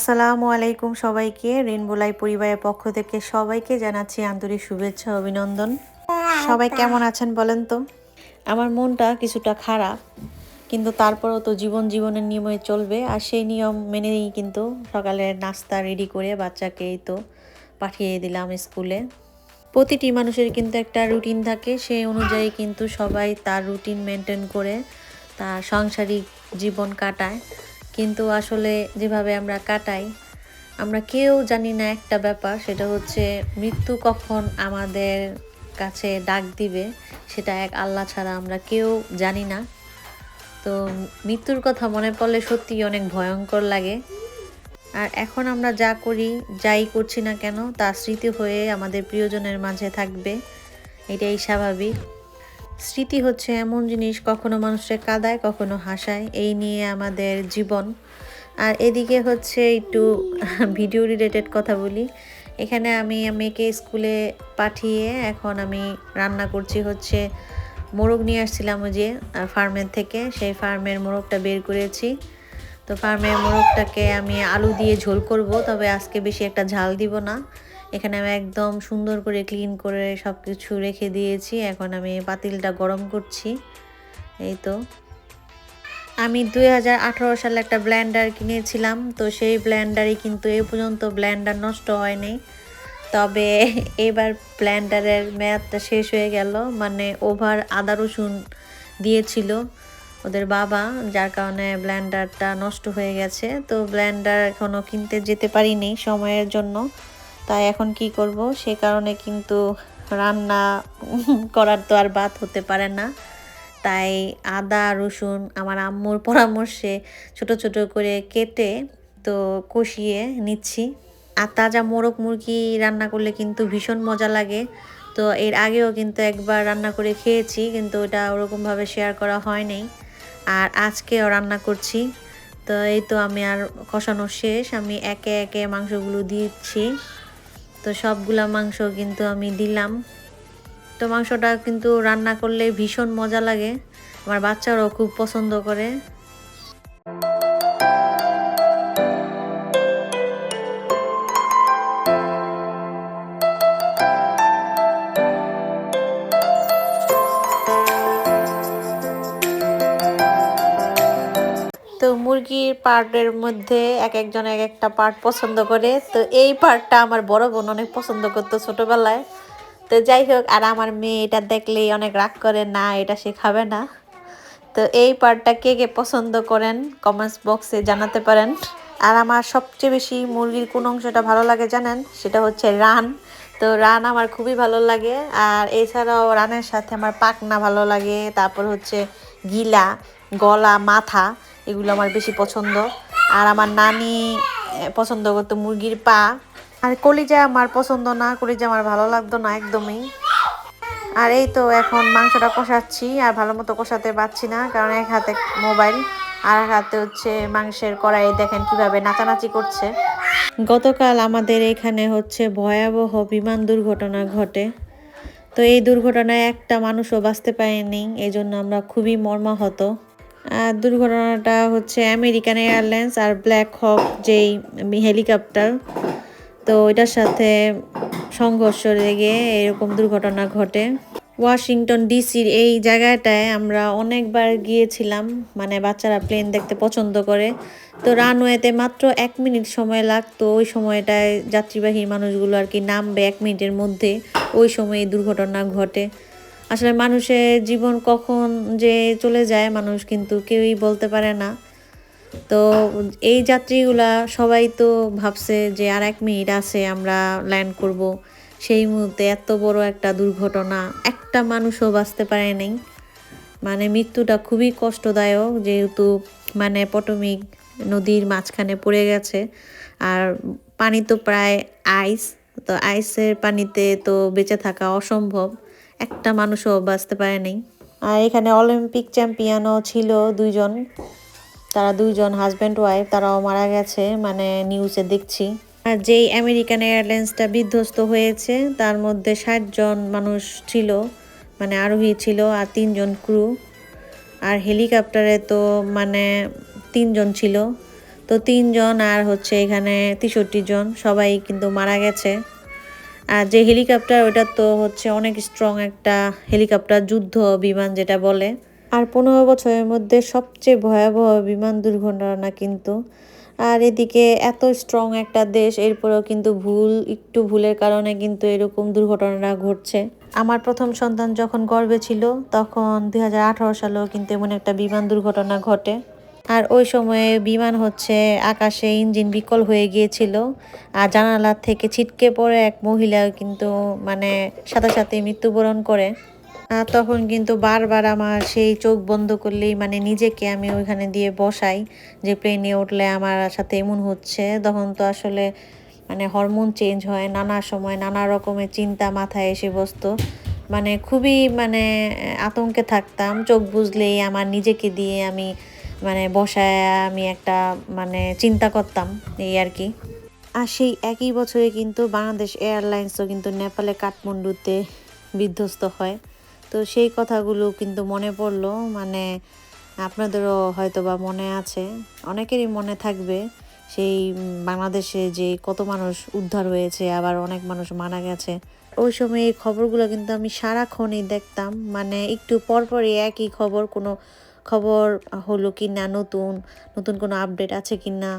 আসসালামু আলাইকুম সবাইকে। রেনবোলাই পরিবারের পক্ষ থেকে সবাইকে জানাচ্ছি আন্তরিক শুভেচ্ছা অভিনন্দন। সবাই কেমন আছেন বলেন তো? আমার মনটা কিছুটা খারাপ, কিন্তু তারপরও তো জীবন জীবনের নিয়মে চলবে, আর সেই নিয়ম মেনেই কিন্তু সকালে নাস্তা রেডি করে বাচ্চাকে তো পাঠিয়ে দিলাম স্কুলে। প্রতিটি মানুষের কিন্তু একটা রুটিন থাকে, সেই অনুযায়ী কিন্তু সবাই তার রুটিন মেনটেন করে তার সাংসারিক জীবন কাটায়। কিন্তু আসলে যেভাবে আমরা কাটাই, আমরা কেউ জানি না একটা ব্যাপার, সেটা হচ্ছে মৃত্যু কখন আমাদের কাছে ডাক দিবে, সেটা এক আল্লাহ ছাড়া আমরা কেউ জানি না। তো মৃত্যুর কথা মনে পড়লে সত্যি অনেক ভয়ঙ্কর লাগে। আর এখন আমরা যা করি, যাই করছি না কেন তা স্মৃতি হয়ে আমাদের প্রিয়জনের মাঝে থাকবে, এটাই স্বাভাবিক। স্মৃতি হচ্ছে এমন জিনিস কখনো মানুষকে কাদায়, কখনো হাসায়। এই নিয়ে আমাদের জীবন। আর এদিকে হচ্ছে একটু ভিডিও রিলেটেড কথা বলি। এখানে আমি মেয়েকে স্কুলে পাঠিয়ে এখন আমি রান্না করছি হচ্ছে মোরগ নিয়ে আসছিলাম যে ফার্মের থেকে। সেই ফার্মের মোরগটা বের করেছি। তো ফার্মের মোরগটাকে আমি আলু দিয়ে ঝোল করব, তবে আজকে বেশি একটা ঝাল দিব না। এখানে আমি একদম সুন্দর করে ক্লিন করে সব কিছু রেখে দিয়েছি। এখন আমি পাতিলটা গরম করছি। এই তো। আমি দুই হাজার আঠারো সালে একটা ব্ল্যান্ডার কিনেছিলাম, তো সেই ব্ল্যান্ডারই কিন্তু এ পর্যন্ত ব্ল্যান্ডার নষ্ট হয়নি। তবে এবার ব্ল্যান্ডারের মেয়াদটা শেষ হয়ে গেল মানে ওভার আদা রসুন দিয়েছিল ওদের বাবা, যার কারণে ব্ল্যান্ডারটা নষ্ট হয়ে গেছে। তো ব্ল্যান্ডার এখনও কিনতে যেতে পারিনি সময়ের জন্য। তাই এখন কি করব? সে কারণে কিন্তু রান্না করার তো আর বাদ হতে পারে না। তাই আদা, রসুন আমার আম্মুর পরামর্শে ছোট ছোট করে কেটে তো কষিয়ে নিচ্ছি। আর তাজা মোরগ মুরগি রান্না করলে কিন্তু ভীষণ মজা লাগে। তো এর আগেও কিন্তু একবার রান্না করে খেয়েছি, কিন্তু ওটা ওরকমভাবে শেয়ার করা হয়নি। আর আজকেও রান্না করছি। তো এই তো আমি আর কষানো শেষ। আমি একে একে মাংসগুলো দিচ্ছি। তো সবগুলা মাংস কিন্তু আমি দিলাম। তো মাংসটা কিন্তু রান্না করলে ভীষণ মজা লাগে। আমার বাচ্চারাও খুব পছন্দ করে। মুরগির পার্টের মধ্যে এক একজন এক একটা পার্ট পছন্দ করে। তো এই পার্টটা আমার বড় বোন অনেক পছন্দ করতো ছোটবেলায়। তো যাই হোক, আর আমার মেয়ে এটা দেখলেই অনেক রাগ করে, না, এটা সে খাবে না। তো এই পার্টটা কে কে পছন্দ করেন কমেন্টস বক্সে জানাতে পারেন। আর আমার সবচেয়ে বেশি মুরগির কোন অংশটা ভালো লাগে জানেন? সেটা হচ্ছে রান। তো রান আমার খুবই ভালো লাগে। আর এছাড়াও রানের সাথে আমার পাকনা ভালো লাগে। তারপর হচ্ছে গিলা, গলা, মাথা। এগুলো আমার বেশি পছন্দ। আর আমার নানি পছন্দ করতো মুরগির পা। আর কলিজা আমার পছন্দ না, কলিজা আমার ভালো লাগতো না একদমই। আর এই তো এখন মাংসটা কষাচ্ছি, আর ভালো মতো কষাতে পারছি না, কারণ এক হাতে মোবাইল, আর এক হাতে হচ্ছে মাংসের কড়াই। দেখেন কীভাবে নাচানাচি করছে। গতকাল আমাদের এখানে হচ্ছে ভয়াবহ বিমান দুর্ঘটনা ঘটে। তো এই দুর্ঘটনায় একটা মানুষও বাঁচতে পারেনি এই জন্য আমরা খুবই মর্মাহত। দুর্ঘটনাটা হচ্ছে আমেরিকান এয়ারলাইন্স আর ব্ল্যাক হক যেই হেলিকপ্টার। তো এটার সাথে সংঘর্ষ লেগে এরকম দুর্ঘটনা ঘটে। ওয়াশিংটন ডিসির এই জায়গাটায় আমরা অনেকবার গিয়েছিলাম মানে বাচ্চারা প্লেন দেখতে পছন্দ করে। তো রানওয়েতে মাত্র এক মিনিট সময় লাগতো ওই সময়টায় যাত্রীবাহী মানুষগুলো আর কি নামবে এক মিনিটের মধ্যে। ওই সময় দুর্ঘটনা ঘটে। আসলে মানুষের জীবন কখন যে চলে যায়, মানুষ কিন্তু কেউই বলতে পারে না। তো এই যাত্রীগুলা সবাই তো ভাবছে যে আর এক মিনিট আছে আমরা ল্যান্ড করব। সেই মুহূর্তে এত বড় একটা দুর্ঘটনা, একটা মানুষও বাঁচতে পারে নাই। মানে মৃত্যুটা খুবই কষ্টদায়ক যেহেতু মানে পটমিক নদীর মাঝখানে পড়ে গেছে। আর পানি তো প্রায় আইস তো আইসের পানিতে তো বেঁচে থাকা অসম্ভব। একটা মানুষও বাঁচতে পারে নাই। আর এখানে অলিম্পিক চ্যাম্পিয়নও ছিল দুইজন। তারা দুইজন হাজব্যান্ড ওয়াইফ তারাও মারা গেছে মানে নিউজে দেখছি। আর যেই আমেরিকান এয়ারলাইন্সটা বিধ্বস্ত হয়েছে তার মধ্যে ষাট জন মানুষ ছিল মানে আরোহী ছিল আর তিনজন ক্রু। আর হেলিকপ্টারে তো মানে তিনজন ছিল। তো তিনজন আর হচ্ছে এখানে তেষট্টি জন সবাই কিন্তু মারা গেছে। আর যে হেলিকপ্টার, ওটা তো হচ্ছে অনেক স্ট্রং একটা হেলিকপ্টার, যুদ্ধ বিমান যেটা বলে। আর পনেরো বছরের মধ্যে সবচেয়ে ভয়াবহ বিমান দুর্ঘটনা কিন্তু। আর এদিকে এত স্ট্রং একটা দেশ, এরপরেও কিন্তু ভুল, একটু ভুলের কারণে কিন্তু এরকম দুর্ঘটনা ঘটছে। আমার প্রথম সন্তান যখন গর্ভে ছিল, তখন দু হাজার আঠারো সালেও কিন্তু এমন একটা বিমান দুর্ঘটনা ঘটে। আর ওই সময়ে বিমান হচ্ছে আকাশে ইঞ্জিন বিকল হয়ে গিয়েছিল। আর জানালার থেকে ছিটকে পড়ে এক মহিলা কিন্তু মানে সাথে সাথে মৃত্যুবরণ করে। আর তখন কিন্তু বারবার আমার সেই চোখ বন্ধ করলেই মানে নিজেকে আমি ওইখানে দিয়ে বসাই যে প্লেনে উঠলে আমার সাথে এমন হচ্ছে। তখন তো আসলে মানে হরমোন চেঞ্জ হয়, নানা সময় নানা রকমের চিন্তা মাথায় এসে বসতো। মানে খুবই মানে আতঙ্কে থাকতাম, চোখ বুঝলেই আমার নিজেকে দিয়ে আমি মানে বসায় আমি একটা মানে চিন্তা করতাম এই আর কি। আর সেই একই বছরে কিন্তু বাংলাদেশ এয়ারলাইন্সও কিন্তু নেপালে কাঠমান্ডুতে বিধ্বস্ত হয়। তো সেই কথাগুলো কিন্তু মনে পড়ল মানে আপনাদেরও হয়তো বা মনে আছে, অনেকেরই মনে থাকবে সেই বাংলাদেশে যে কত মানুষ উদ্ধার হয়েছে, আবার অনেক মানুষ মারা গেছে। ওই সময় এই খবরগুলো কিন্তু আমি সারাক্ষণই দেখতাম। মানে একটু পরপরই একই খবর, কোনো খবর হলো কি না নতুন নতুন কোনো আপডেট আছে কি না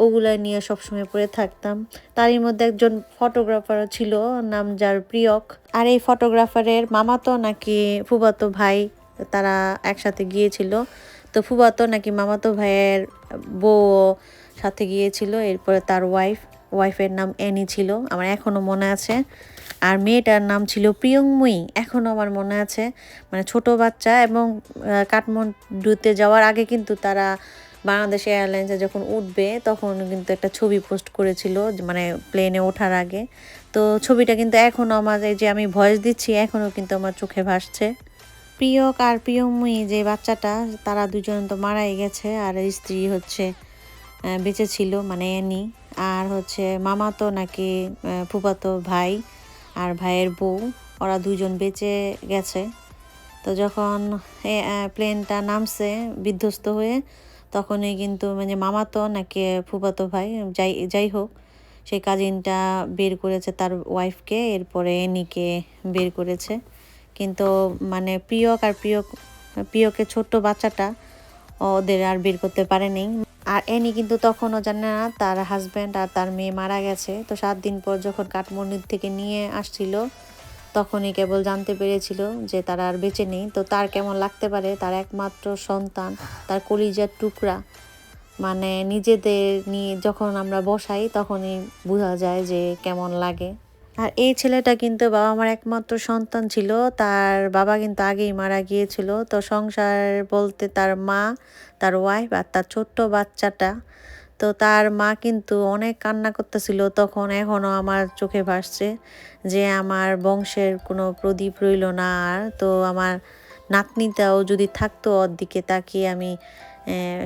ওগুলো নিয়ে সবসময় পড়ে থাকতাম। তারই মধ্যে একজন ফটোগ্রাফারও ছিল, নাম যার প্রিয়ক। আর এই ফটোগ্রাফারের মামাতো নাকি ফুবাতো ভাই, তারা একসাথে গিয়েছিল। তো ফুবাতো নাকি মামাতো ভাইয়ের বউ সাথে গিয়েছিল, এরপরে তার ওয়াইফ ওয়াইফের নাম অ্যানি ছিল, আমার এখনও মনে আছে। আর মেয়েটার নাম ছিল প্রিয়ংময়ী। এখনও আমার মনে আছে মানে ছোট বাচ্চা এবং কাঠমান্ডুতে যাওয়ার আগে কিন্তু তারা বাংলাদেশ এয়ারলাইন্সে যখন উঠবে তখন কিন্তু একটা ছবি পোস্ট করেছিল মানে প্লেনে ওঠার আগে। তো ছবিটা কিন্তু এখনও আমার, এই যে আমি ভয়েস দিচ্ছি এখনও কিন্তু আমার চোখে ভাসছে। প্রিয়ক আর প্রিয়ময়ী যে বাচ্চাটা, তারা দুজন তো মারাই গেছে আর স্ত্রী হচ্ছে বেঁচে ছিল মানে এনি। আর হচ্ছে মামা তো নাকি ফুপাতো ভাই আর ভাইয়ের বউ, ওরা দুজন বেঁচে গেছে। তো যখন প্লেনটা নামছে, বিধ্বস্ত হয়ে, তখনই কিন্তু মানে মামাতো নাকি ফুফাতো ভাই, যাই যাই হোক সেই কাজিনটা বের করেছে তার ওয়াইফকে এরপরে এনিকে বের করেছে। কিন্তু মানে প্রিয়ক আর প্রিয়ক প্রিয়কে ছোট্ট বাচ্চাটা ওদের আর বের করতে পারেনি। আর এনি কিন্তু তখনও জানে না তার হাজব্যান্ড আর তার মেয়ে মারা গেছে। তো সাত দিন পর যখন কাঠমান্ডু থেকে নিয়ে আসছিল, তখনই কেবল জানতে পেরেছিল যে তারা আর বেঁচে নেই। তো তার কেমন লাগতে পারে? তার একমাত্র সন্তান, তার কলিজার টুকরা। মানে নিজেদের নিয়ে যখন আমরা বসাই, তখনই বোঝা যায় যে কেমন লাগে। আর এই ছেলেটা কিন্তু বাবা মার একমাত্র সন্তান ছিল। তার বাবা কিন্তু আগেই মারা গিয়েছিল। তো সংসার বলতে তার মা, তার ওয়াইফ আর তার ছোট্ট বাচ্চাটা। তো তার মা কিন্তু অনেক কান্না করতেছিল। তখন এখনও আমার চোখে ভাসছে যে আমার বংশের কোনো প্রদীপ রইল না। আর তো আমার নাতনিটাও যদি থাকতো ওর দিকে তাকিয়ে আমি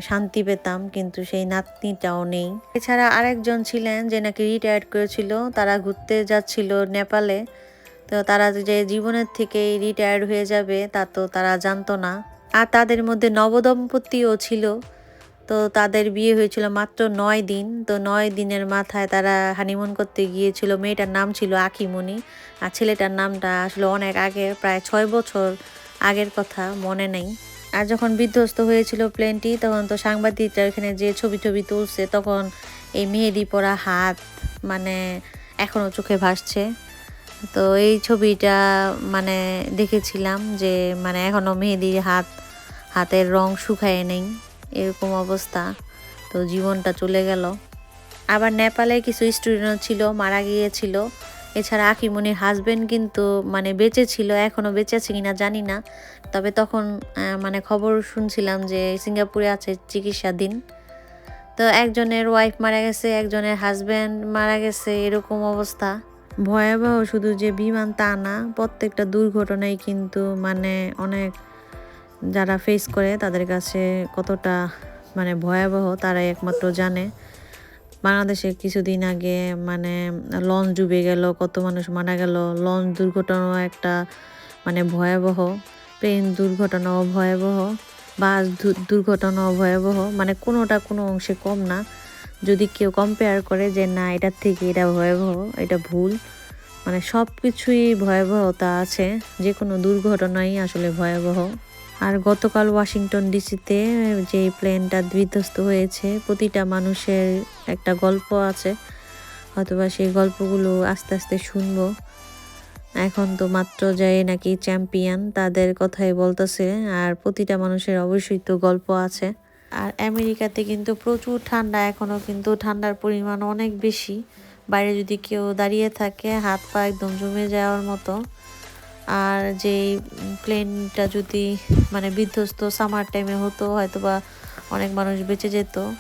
শান্তি পেতাম, কিন্তু সেই নাতনিটাও নেই। এছাড়া আরেকজন ছিলেন যে নাকি রিটায়ার্ড করেছিল, তারা ঘুরতে যাচ্ছিল নেপালে। তো তারা যে জীবনের থেকেই রিটায়ার্ড হয়ে যাবে, তা তো তারা জানতো না। আর তাদের মধ্যে নবদম্পতিও ছিল। তো তাদের বিয়ে হয়েছিল মাত্র নয় দিন। তো নয় দিনের মাথায় তারা হানিমুন করতে গিয়েছিল। মেয়েটার নাম ছিল আখিমণি আর ছেলেটার নামটা আসলে অনেক আগে, প্রায় ছয় বছর আগের কথা, মনে নেই। আর যখন বিধ্বস্ত হয়েছিল প্লেনটি তখন তো সাংবাদিকরা এখানে যে ছবি টবি তুলছে, তখন এই মেহেদি পরা হাত মানে এখনও চোখে ভাসছে। তো এই ছবিটা মানে দেখেছিলাম যে মানে এখনও মেহেদির হাত, হাতের রং শুকায় নেই, এরকম অবস্থা। তো জীবনটা চলে গেল। আবার নেপালে কিছু স্টুডেন্ট ছিল, মারা গিয়েছিল। এছাড়া আকিমনির হাজবেন্ড কিন্তু মানে বেঁচে ছিল এখনও বেঁচে আছে কিনা জানি না। তবে তখন মানে খবর শুনছিলাম যে সিঙ্গাপুরে আছে চিকিৎসাধীন। তো একজনের ওয়াইফ মারা গেছে, একজনের হাজবেন্ড মারা গেছে, এরকম অবস্থা। ভয়াবহ শুধু যে বিমান তা না, প্রত্যেকটা দুর্ঘটনাই কিন্তু মানে অনেক যারা ফেস করে তাদের কাছে কতটা মানে ভয়াবহ, তারাই একমাত্র জানে। বাংলাদেশে কিছুদিন আগে মানে লঞ্চ ডুবে গেল, কত মানুষ মারা গেল। লঞ্চ দুর্ঘটনাও একটা মানে ভয়াবহ প্লেন দুর্ঘটনাও ভয়াবহ বাস দুর্ঘটনাও ভয়াবহ মানে কোনোটা কোনো অংশে কম না। যদি কেউ কম্পেয়ার করে যে, না, এটার থেকে এটা ভয়াবহ, এটা ভুল মানে সব কিছুই ভয়াবহতা আছে। যে কোনো দুর্ঘটনাই আসলে ভয়াবহ। আর গতকাল ওয়াশিংটন ডিসিতে যে প্লেনটা বিধ্বস্ত হয়েছে, প্রতিটা মানুষের একটা গল্প আছে। হয়তোবা সেই গল্পগুলো আস্তে আস্তে শুনব। এখন তো মাত্র যায় নাকি চ্যাম্পিয়ন, তাদের কথাই বলতেছে। আর প্রতিটা মানুষের অবশ্যই তো গল্প আছে। আর আমেরিকাতে কিন্তু প্রচুর ঠান্ডা এখনও কিন্তু ঠান্ডার পরিমাণ অনেক বেশি। বাইরে যদি কেউ দাঁড়িয়ে থাকে, হাত পা একদম জমে যাওয়ার মতো। আর যেই প্লেনটা যদি মানে বিধ্বস্ত সামার টাইমে হতো হয়তো বা অনেক মানুষ বেঁচে যেত।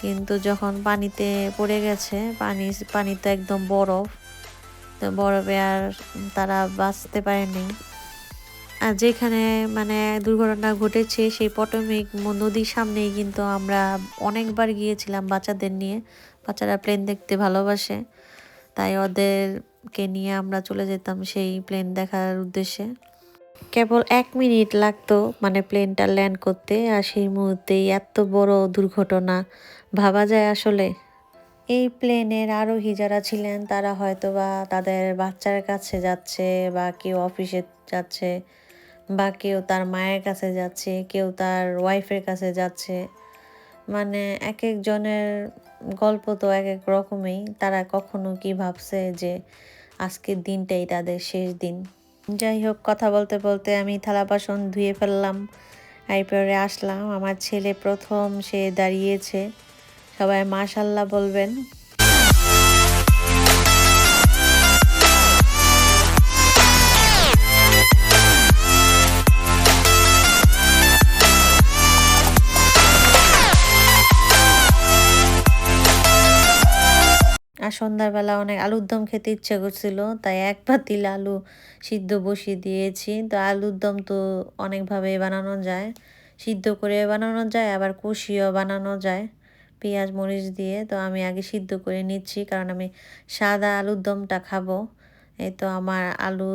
কিন্তু যখন পানিতে পড়ে গেছে, পানি পানি তো একদম বরফ, তো বরফে আর তারা বাঁচতে পারেনি। আর যেখানে মানে দুর্ঘটনা ঘটেছে, সেই পটমিক নদীর সামনেই কিন্তু আমরা অনেকবার গিয়েছিলাম বাচ্চাদের নিয়ে। বাচ্চারা প্লেন দেখতে ভালোবাসে, তাই ওদেরকে নিয়ে আমরা চলে যেতাম সেই প্লেন দেখার উদ্দেশ্যে। কেবল এক মিনিট লাগতো মানে প্লেনটা ল্যান্ড করতে আর সেই মুহূর্তেই এত বড় দুর্ঘটনা। ভাবা যায় আসলে? এই প্লেনের আরোহী যারা ছিলেন, তারা হয়তো বা তাদের বাচ্চার কাছে যাচ্ছে বা কেউ অফিসে যাচ্ছে বা কেউ তার মায়ের কাছে যাচ্ছে, কেউ তার ওয়াইফের কাছে যাচ্ছে। মানে এক একজনের গল্প তো এক এক রকমেই। তারা কখনো কি ভাবছে যে আজকের দিনটাই তাদের শেষ দিন? যাই হোক, কথা বলতে বলতে আমি থালা বাসন ধুয়ে ফেললাম। এরপরে আসলাম। আমার ছেলে প্রথম সে দাঁড়িয়েছে। সবাই মাশাল্লাহ বলবেন। আর সন্ধ্যাবেলা অনেক আলুর দম খেতে ইচ্ছে করছিল, তাই এক পাতিল আলু সিদ্ধ বসিয়ে দিয়েছি। তো আলুর দম তো অনেকভাবে বানানো যায়, সিদ্ধ করে বানানো যায়, আবার কষিয়েও বানানো যায় পেঁয়াজ, মরিচ দিয়ে। তো আমি আগে সিদ্ধ করে নিচ্ছি, কারণ আমি সাদা আলুর দমটা খাব। এই তো আমার আলু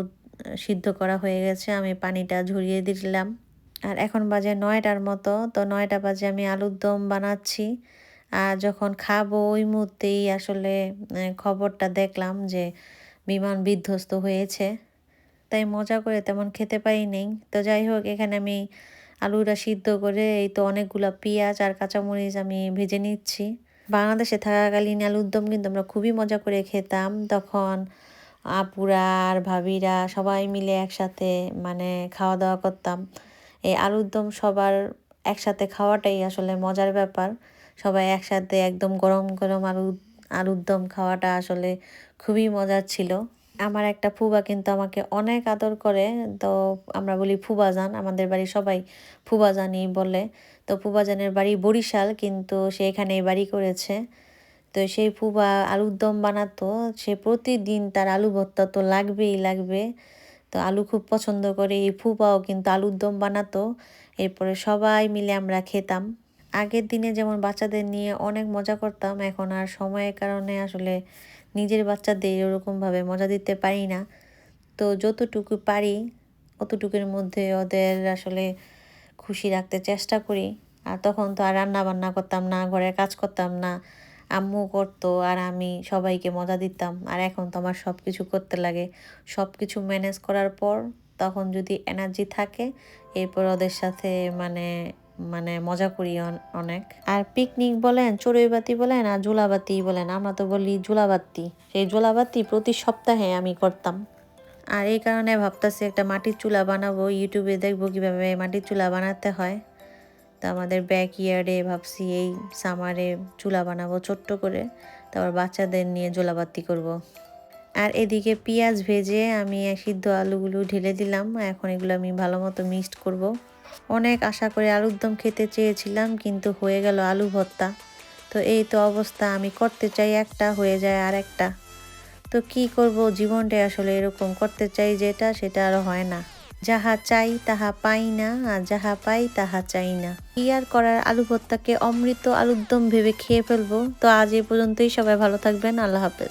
সিদ্ধ করা হয়ে গেছে, আমি পানিটা ঝরিয়ে দিলাম। আর এখন বাজে নয়টার মতো, তো নয়টা বাজে আমি আলুর দম বানাচ্ছি। যখন খাব, ওই মুহূর্তেই আসলে খবরটা দেখলাম যে বিমান বিধ্বস্ত হয়েছে। তাই মজা করে তেমন খেতে পারি নেই। তো যাই হোক, এখানে আমি আলুটা সিদ্ধ করে, এই তো অনেকগুলো পেঁয়াজ আর কাঁচামরিচ আমি ভেজে নিচ্ছি। বাংলাদেশে থাকাকালীন আলুর দম কিন্তু আমরা খুবই মজা করে খেতাম। তখন আপুরা আর ভাবিরা সবাই মিলে একসাথে মানে খাওয়া দাওয়া করতাম। এই আলুর দম সবার একসাথে খাওয়াটাই আসলে মজার ব্যাপার। সবাই একসাথে একদম গরম গরম আলু আলুর দম খাওয়াটা আসলে খুবই মজার ছিল। আমার একটা ফুবা কিন্তু আমাকে অনেক আদর করে, তো আমরা বলি ফুবাজান, আমাদের বাড়ি সবাই ফুবাজানই বলে। তো ফুবাজানের বাড়ি বরিশাল, কিন্তু সে এখানেই বাড়ি করেছে। তো সেই ফুবা আলুর দম বানাতো, সে প্রতিদিন তার আলু ভর্তা তো লাগবেই লাগবে। তো আলু খুব পছন্দ করে, এই ফুপাও কিন্তু আলুর দম বানাতো। এরপরে সবাই মিলে আমরা খেতাম। আগের দিনে যেমন বাচ্চাদের নিয়ে অনেক মজা করতাম, এখন আর সময়ের কারণে আসলে নিজের বাচ্চাদের ওরকমভাবে মজা দিতে পারি না। তো যতটুকু পারি, অতটুকুর মধ্যে ওদের আসলে খুশি রাখতে চেষ্টা করি। আর তখন তো আর রান্না বান্না করতাম না, ঘরের কাজ করতাম না। আম্মু করতো আর আমি সবাইকে মজা দিতাম। আর এখন তো আমার সব কিছু করতে লাগে। সব কিছু ম্যানেজ করার পর তখন যদি এনার্জি থাকে, এরপর ওদের সাথে মানে মানে মজা করি অনেক। আর পিকনিক বলেন, চড়ুইবাতি বলেন আর জোলাবাতি বলেন, আমরা তো বলি জোলাবাতি সেই জোলাবাতি প্রতি সপ্তাহে আমি করতাম। আর এই কারণে ভাবতেছি একটা মাটির চুলা বানাবো, ইউটিউবে দেখব কীভাবে মাটির চুলা বানাতে হয়। তো আমাদের ব্যাক ইয়ার্ডে ভাবছি এই সামারে চুলা বানাবো ছোট্ট করে। তারপর বাচ্চাদের নিয়ে জোলাবাতি করব। আর এদিকে পেঁয়াজ ভেজে আমি সিদ্ধ আলুগুলো ঢেলে দিলাম। এখন এগুলো আমি ভালো মতো মিক্সড করব। অনেক আশা করে আলুর দম খেতে চেয়েছিলাম, কিন্তু হয়ে গেল আলু ভর্তা। তো এই তো অবস্থা, আমি করতে চাই একটা, হয়ে যায় আর একটা। তো কি করব, জীবনটা আসলে এরকম করতে চাই যেটা, সেটা আর হয় না। যাহা চাই তাহা পাই না, আর যাহা পাই তাহা চাই না। কি আর করার, আলু ভর্তাকে অমৃত আলুর দম ভেবে খেয়ে ফেলব। তো আজ এই পর্যন্তই, সবাই ভালো থাকবেন, আল্লাহ হাফেজ।